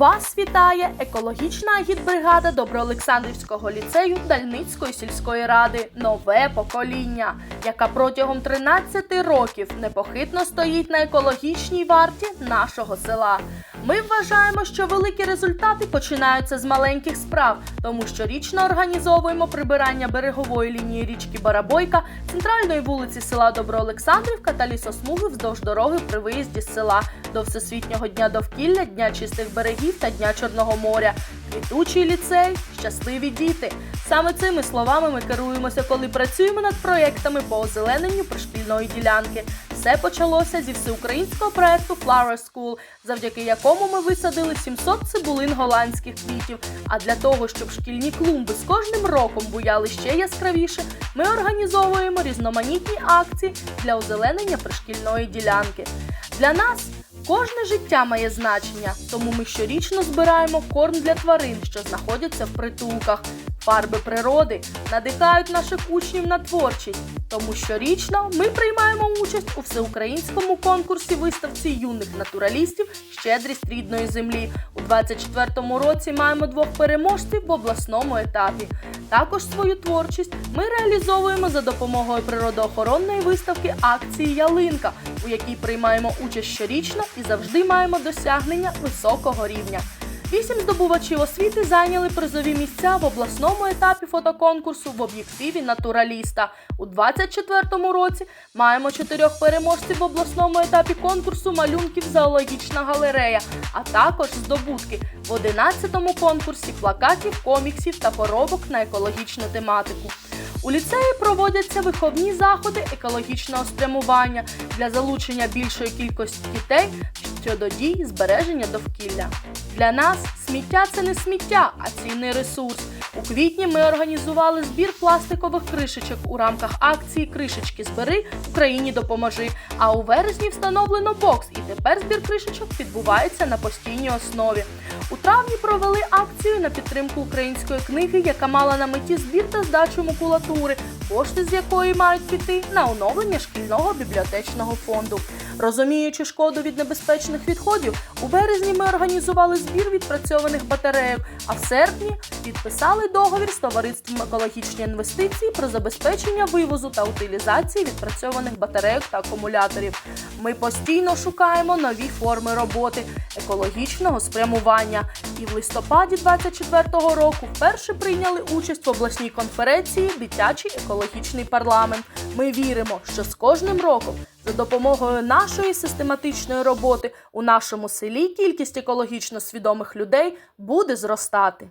Вас вітає екологічна агітбригада Доброолександрівського ліцею Дальницької сільської ради. Нове покоління, яка протягом 13 років непохитно стоїть на екологічній варті нашого села. Ми вважаємо, що великі результати починаються з маленьких справ, тому що річно організовуємо прибирання берегової лінії річки Барабойка, центральної вулиці села Доброолександрівка та лісосмуги вздовж дороги при виїзді з села до Всесвітнього дня довкілля, Дня чистих берегів та Дня Чорного моря. Квітучий ліцей, щасливі діти. Саме цими словами ми керуємося, коли працюємо над проєктами по озелененню пришкільної ділянки. Все почалося зі всеукраїнського проекту Flower School, завдяки якому ми висадили 700 цибулин голландських квітів. А для того, щоб шкільні клумби з кожним роком буяли ще яскравіше, ми організовуємо різноманітні акції для озеленення пришкільної ділянки. Для нас Кожне життя має значення, тому ми щорічно збираємо корм для тварин, що знаходяться в притулках. Фарби природи надихають наших учнів на творчість, тому щорічно ми приймаємо участь у всеукраїнському конкурсі виставці юних натуралістів Щедрість рідної землі. У 24-му році маємо двох переможців в обласному етапі. Також свою творчість ми реалізовуємо за допомогою природоохоронної виставки акції Ялинка, у якій приймаємо участь щорічно і завжди маємо досягнення високого рівня. Вісім здобувачів освіти зайняли призові місця в обласному етапі фотоконкурсу в об'єктиві натураліста. У 24-му році маємо чотирьох переможців в обласному етапі конкурсу малюнків зоологічна галерея, а також здобутки в 11-му конкурсі плакатів, коміксів та поробок на екологічну тематику. У ліцеї проводяться виховні заходи екологічного спрямування для залучення більшої кількості дітей щодо дій збереження довкілля. Для нас сміття це не сміття, а цінний ресурс. У квітні ми організували збір пластикових кришечок у рамках акції Кришечки збери Україні допоможи. А у вересні встановлено бокс, і тепер збір кришечок відбувається на постійній основі. У травні провели акцію на підтримку української книги, яка мала на меті збір та здачу макулатури, кошти з якої мають піти на оновлення шкільного бібліотечного фонду. Розуміючи шкоду від небезпечних відходів, у березні ми організували збір відпрацьованих батарейок, а в серпні підписали договір з товариством екологічні інвестиції про забезпечення вивозу та утилізації відпрацьованих батарейок та акумуляторів. Ми постійно шукаємо нові форми роботи екологічного спрямування. І в листопаді 24-го року вперше прийняли участь в обласній конференції Дитячий екологічний парламент. Ми віримо, що з кожним роком за допомогою нашої систематичної роботи у нашому селі кількість екологічно свідомих людей буде зростати.